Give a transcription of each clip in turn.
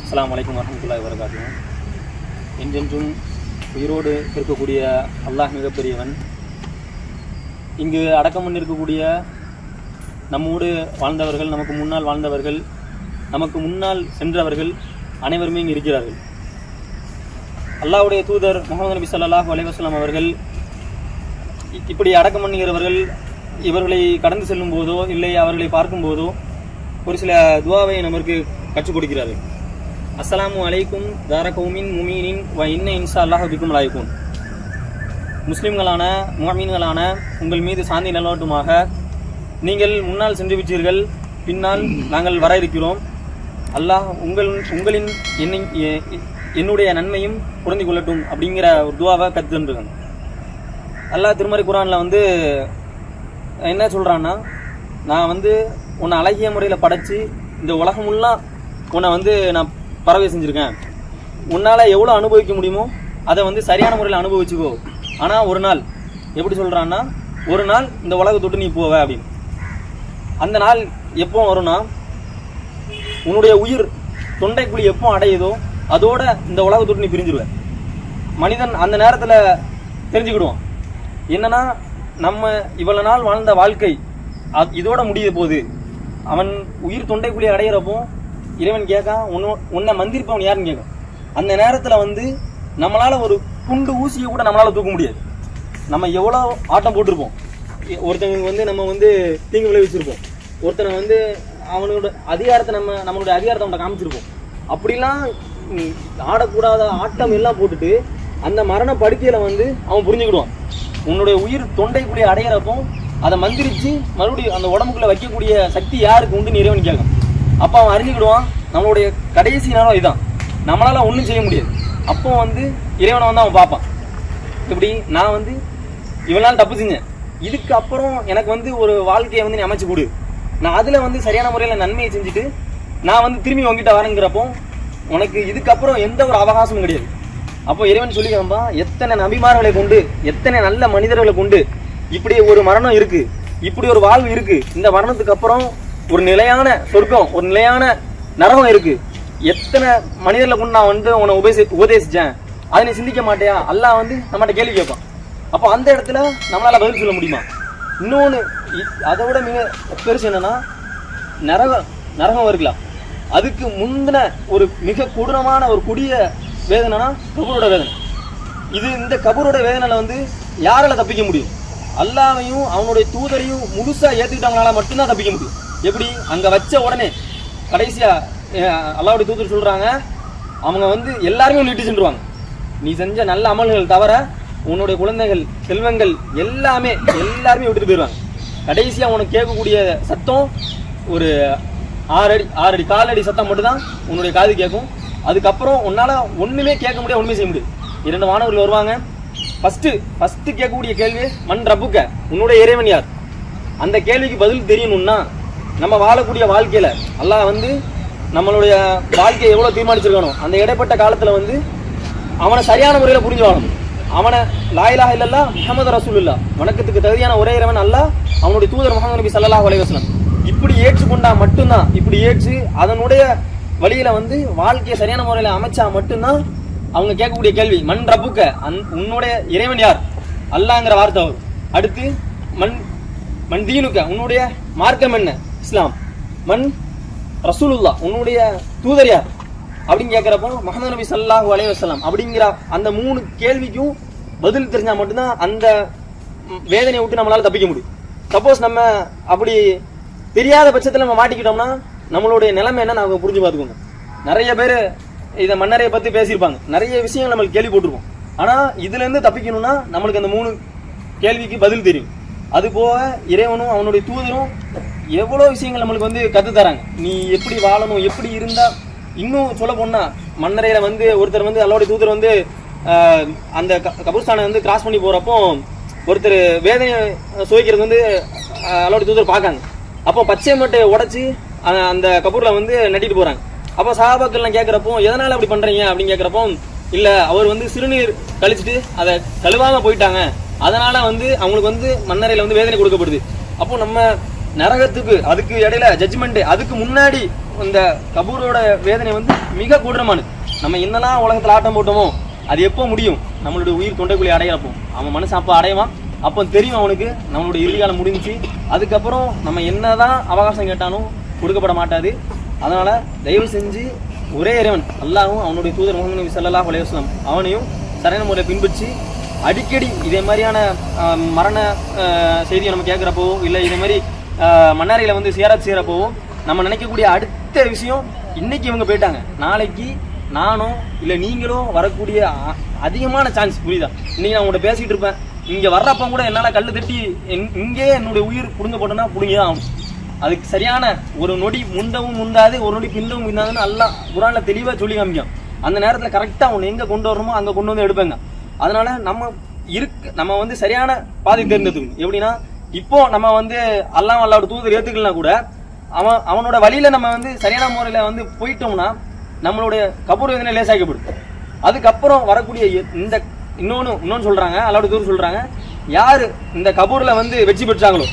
அஸ்ஸலாமு அலைக்கும் வரமத்துல்லாஹி வரகாத்தும் என்றென்றும் உயிரோடு இருக்கக்கூடிய அல்லாஹ் மிகப்பெரியவன். இங்கு அடக்கம் பண்ணிருக்கக்கூடிய நம்மோடு வாழ்ந்தவர்கள் நமக்கு முன்னால் வாழ்ந்தவர்கள் நமக்கு முன்னால் சென்றவர்கள் அனைவருமே இங்கு இருக்கிறார்கள். அல்லாவுடைய தூதர் முகமது நபி சல்லாஹ் அலைஹி அவர்கள் இப்படி அடக்கம் பண்ணுகிறவர்கள் இவர்களை கடந்து செல்லும் போதோ இல்லை அவர்களை பார்க்கும் போதோ ஒரு சில துவாவை நமக்கு கற்றுக் கொடுக்கிறார்கள். அஸ்ஸலாமு அலைக்கும் தாரகவுமின் முமீனின் வ இன்ன இன்சா அல்லாஹ் பிக்கும் லாய்க்கும் முஸ்லிம்களான முகமீன்களான உங்கள் மீது சாந்தி நிலவட்டுமாக நீங்கள் முன்னால் சென்று விட்டீர்கள் பின்னால் நாங்கள் வர இருக்கிறோம். அல்லாஹ் உங்கள் உங்களின் என்னை எ- என்னுடைய நன்மையும் புரிந்து கொள்ளட்டும் அப்படிங்கிற ஒரு துவாவை கற்றுருக்காங்க அல்லாஹ் திருமறை குரானில் வந்து என்ன சொல்கிறான்னா நான் வந்து உன்னை அழகிய முறையில் படைச்சி இந்த உலகமுல்லாம் உன்னை வந்து நான் பறவை செஞ்சுருக்கேன். உன்னால் எவ்வளோ அனுபவிக்க முடியுமோ அதை வந்து சரியான முறையில் அனுபவிச்சுக்கோ. ஆனால் ஒரு நாள் எப்படி சொல்கிறான்னா ஒரு நாள் இந்த உலகத்தை தொட்டு நீ போவ அப்படின்னு. அந்த நாள் எப்போ வரும்னா உன்னுடைய உயிர் தொண்டைக்குழி எப்போ அடையுதோ அதோட இந்த உலகத்தை தொட்டு நீ பிரிஞ்சிருவ. மனிதன் அந்த நேரத்தில் தெரிஞ்சுக்கிடுவான். என்னன்னா நம்ம இவ்வளவு நாள் வாழ்ந்த வாழ்க்கை அது இதோட முடிய போகுது. அவன் உயிர் தொண்டைக்குழி அடையிறப்போ இறைவன் கேட்கான் உன்ன உன்னை மந்திரிப்பவன் யாருன்னு கேட்கும் அந்த நேரத்தில் வந்து நம்மளால் ஒரு குண்டு ஊசியை கூட நம்மளால் தூக்க முடியாது. நம்ம எவ்வளோ ஆட்டம் போட்டிருப்போம். ஒருத்தவங்க வந்து நம்ம வந்து தீங்கு விளைவிச்சிருப்போம். ஒருத்தனை வந்து அவனோட அதிகாரத்தை நம்ம நம்மளுடைய அதிகாரத்தை அவன்கிட்ட காமிச்சிருப்போம். அப்படிலாம் ஆடக்கூடாத ஆட்டம் எல்லாம் போட்டுட்டு அந்த மரண படுக்கையில் வந்து அவன் புரிஞ்சுக்கிடுவான். உன்னுடைய உயிர் தொண்டைக்குள்ளே அடையிறப்போ அதை மந்திரிச்சு மறுபடியும் அந்த உடம்புக்குள்ளே வைக்கக்கூடிய சக்தி யாருக்கு உண்டு இறைவன் கேட்கும் அப்போ அவன் அறிஞ்சுக்கிடுவான். நம்மளுடைய கடைசி நேரம் இதுதான் நம்மளால் ஒன்றும் செய்ய முடியாது. அப்போ வந்து இறைவனை வந்து அவன் பார்ப்பான். இப்படி நான் வந்து இவனால் தப்பு செஞ்சேன். இதுக்கு அப்புறம் எனக்கு வந்து ஒரு வாழ்க்கையை வந்து நீ அமைச்சு கொடு. நான் அதில் வந்து சரியான முறையில் நன்மையை செஞ்சுட்டு நான் வந்து திரும்பி உங்ககிட்ட வரேங்கிறப்போ உனக்கு இதுக்கப்புறம் எந்த ஒரு அவகாசமும் கிடையாது. அப்போ இறைவன் சொல்லி எத்தனை நபிமார்களை கொண்டு எத்தனை நல்ல மனிதர்களை கொண்டு இப்படி ஒரு மரணம் இருக்கு. இப்படி ஒரு வாழ்வு இருக்கு. இந்த மரணத்துக்கு அப்புறம் ஒரு நிலையான சொர்க்கம் ஒரு நிலையான நரகம் இருக்கு. எத்தனை மனிதர்களை கொண்டு நான் வந்து உன்னை உபதேசி உபதேசித்தேன் அதை நீ சிந்திக்க மாட்டியா? அல்லாஹ் வந்து நம்மகிட்ட கேள்வி கேட்பான். அப்போ அந்த இடத்துல நம்மளால் பதில் சொல்ல முடியுமா? இன்னொன்று அதை விட மிக பெருசு என்னென்னா நரகம் நரகம் இருக்கலாம் அதுக்கு முந்தின ஒரு மிக கொடூரமான ஒரு கொடிய வேதனைனா கபூரோட வேதனை. இது இந்த கபூரோட வேதனையில் வந்து யாரால் தப்பிக்க முடியும்? அல்லாவையும் அவனுடைய தூதரையும் முழுசாக ஏற்றுக்கிட்டவங்களால மட்டும்தான் தப்பிக்க முடியும். எப்படி? அங்கே வச்ச உடனே கடைசியாக அல்லாவுடைய தூதர் சொல்கிறாங்க அவங்க வந்து எல்லாருமே உன்னை இட்டு சென்றுவாங்க நீ செஞ்ச நல்ல அமல்கள் தவிர உன்னுடைய குழந்தைகள் செல்வங்கள் எல்லாமே எல்லாருமே விட்டுட்டு போயிடுவாங்க கடைசியாக உனக்கு கேட்கக்கூடிய சத்தம் ஒரு ஆறடி ஆறடி காலடி சத்தம் மட்டும்தான் உன்னுடைய காது கேட்கும். அதுக்கப்புறம் உன்னால் ஒன்றுமே கேட்க முடியாது ஒன்றுமே செய்ய முடியாது. இரண்டு மாணவர்கள் வருவாங்க. ஃபஸ்ட்டு ஃபஸ்ட்டு கேட்கக்கூடிய கேள்வி மண் ரப்புக்க உன்னுடைய இறைவன் யார்? அந்த கேள்விக்கு பதில் தெரியணும்னா நம்ம வாழக்கூடிய வாழ்க்கையில் அல்லாஹ் வந்து நம்மளுடைய வாழ்க்கையை எவ்வளோ தீர்மானிச்சிருக்கணும் அந்த இடைப்பட்ட காலத்தில் வந்து அவனை சரியான முறையில் புரிஞ்சு வாழணும் அவனை லாயிலாக இல்லல்லா முகமது ரசூலுல்லா வணக்கத்துக்கு தகுதியான ஒரே இறைவன் அல்ல அவனுடைய தூதர் முகமது நபி சல்லாஹ் அலைஹி இப்படி ஏற்றுக்கொண்டா மட்டும்தான் இப்படி ஏற்று அதனுடைய வழியில் வந்து வாழ்க்கையை சரியான முறையில் அமைச்சா மட்டும்தான் அவங்க கேட்கக்கூடிய கேள்வி மண் ரப்புக்க? அந் உன்னுடைய இறைவன் யார்? அல்லாங்கிற வார்த்தை வரும். அடுத்து மண் மண் தீனுக்க? உன்னுடைய மார்க்கம் என்ன? இஸ்லாம். மண் ரசூலுல்லா உன்னுடைய தூதர் யார்? அப்படின்னு கேட்குறப்போ முகமது நபி சல்லாஹூ அலைய வசலாம் அப்படிங்கிற அந்த மூணு கேள்விக்கும் பதில் தெரிஞ்சால் மட்டும்தான் அந்த வேதனையை விட்டு நம்மளால் தப்பிக்க முடியும். சப்போஸ் நம்ம அப்படி தெரியாத பட்சத்தில் நம்ம மாட்டிக்கிட்டோம்னா நம்மளுடைய நிலைமை என்ன நாங்கள் புரிஞ்சு பார்த்துக்கோங்க. நிறைய பேர் இதை மன்னரையை பற்றி பேசியிருப்பாங்க. நிறைய விஷயங்கள் நம்மளுக்கு கேள்வி போட்டிருப்போம். ஆனால் இதுலேருந்து தப்பிக்கணும்னா நம்மளுக்கு அந்த மூணு கேள்விக்கு பதில் தெரியும். அது போக இறைவனும் அவனுடைய தூதரும் எவ்வளோ விஷயங்கள் நம்மளுக்கு வந்து கற்று தராங்க நீ எப்படி வாழணும் எப்படி இருந்தால் இன்னும் சொல்ல போனால் மன்னரையில் வந்து ஒருத்தர் வந்து அல்லோடைய தூதர் வந்து அந்த க- கபூர்ஸ்தானை வந்து கிராஸ் பண்ணி போகிறப்போ ஒருத்தர் வேதனை சுவைக்கிறது வந்து அல்லோடைய தூதர் பார்க்காங்க. அப்போ பச்சை மட்டையை உடச்சி அந்த கபூரில் வந்து நட்டிட்டு போகிறாங்க அப்போ சஹாபாக்கள்லாம் கேட்குறப்போ எதனால் அப்படி பண்ணுறீங்க அப்படின்னு கேட்குறப்போ இல்லை அவர் வந்து சிறுநீர் கழிச்சிட்டு அதை கழுவாமல் போயிட்டாங்க. அதனால் வந்து அவங்களுக்கு வந்து மன்னரையில் வந்து வேதனை கொடுக்கப்படுது. அப்போ நம்ம நரகத்துக்கு அதுக்கு இடையில ஜட்ஜ்மெண்ட் அதுக்கு முன்னாடி இந்த கபூரோட வேதனை வந்து மிக கொடூரமானது. நம்ம என்னெல்லாம் உலகத்தில் ஆட்டம் போட்டோமோ அது எப்போ முடியும்? நம்மளுடைய உயிர் தொண்டைக்குள்ளே அடையிறப்போ அவன் மனசு அப்போ அடையவான் அப்போ தெரியும் அவனுக்கு நம்மளுடைய இறுதிகாலம் முடிஞ்சு அதுக்கப்புறம் நம்ம என்னதான் அவகாசம் கேட்டாலும் கொடுக்கப்பட மாட்டாது. அதனால தயவு செஞ்சு ஒரே இறைவன் அல்லாவும் அவனுடைய தூதர் முகமது நபி சல்லா அலைஹி அவனையும் சரியான முறையில் பின்பற்றி அடிக்கடி இதே மாதிரியான மரண செய்தியை நம்ம கேட்குறப்போ இல்லை இதே மாதிரி மன்னாரியில் வந்து சேராத் சேரப்போவும் நம்ம நினைக்கக்கூடிய அடுத்த விஷயம் இன்னைக்கு இவங்க போயிட்டாங்க. நாளைக்கு நானும் இல்லை நீங்களும் வரக்கூடிய அ- அதிகமான சான்ஸ் புரியுதா? இன்னைக்கு நான் உங்கள்கிட்ட பேசிகிட்டு இருப்பேன். இங்கே வர்றப்ப கூட என்னால் கல் தட்டி என்- இங்கே என்னுடைய உயிர் புடுங்க போட்டேன்னா புடுங்கி தான் ஆகும். அதுக்கு சரியான ஒரு நொடி முந்தவும் முந்தாது ஒரு நொடி பிந்தவும் பிந்தாதுன்னு நல்லா குரானில் தெளிவாக சொல்லி காமிக்கும் அந்த நேரத்தில் கரெக்டாக உன்னை எங்கே கொண்டு வரணுமோ அங்கே கொண்டு வந்து எடுப்பேங்க. அதனால நம்ம இருக்கு நம்ம வந்து சரியான பாதை தேர்ந்தெடுக்கணும் எப்படின்னா இப்போ நம்ம வந்து அல்லாஹ் அல்லாவோட தூதர் ஏத்துக்கலாம் கூட அவன் அவனோட வழியில நம்ம வந்து சரியான முறையில வந்து போயிட்டோம்னா நம்மளுடைய கபூர் வேதனை லேசாக்கப்படும் அதுக்கப்புறம் வரக்கூடிய இந்த இன்னொன்று இன்னொன்று சொல்றாங்க அல்லாவோட தூர் சொல்றாங்க யார் இந்த கபூரில் வந்து வெற்றி பெற்றாங்களோ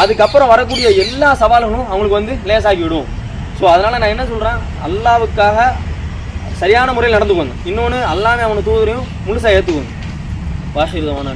அதுக்கப்புறம் வரக்கூடிய எல்லா சவால்களும் அவங்களுக்கு வந்து லேசாகி விடும் ஸோ அதனால் நான் என்ன சொல்கிறேன் அல்லாவுக்காக சரியான முறையில் நடந்துக்கோங்க இன்னொன்று அல்லாமே அவனை தூதரையும் முழுசாக ஏற்றுக்கோங்க பாஷை விதமான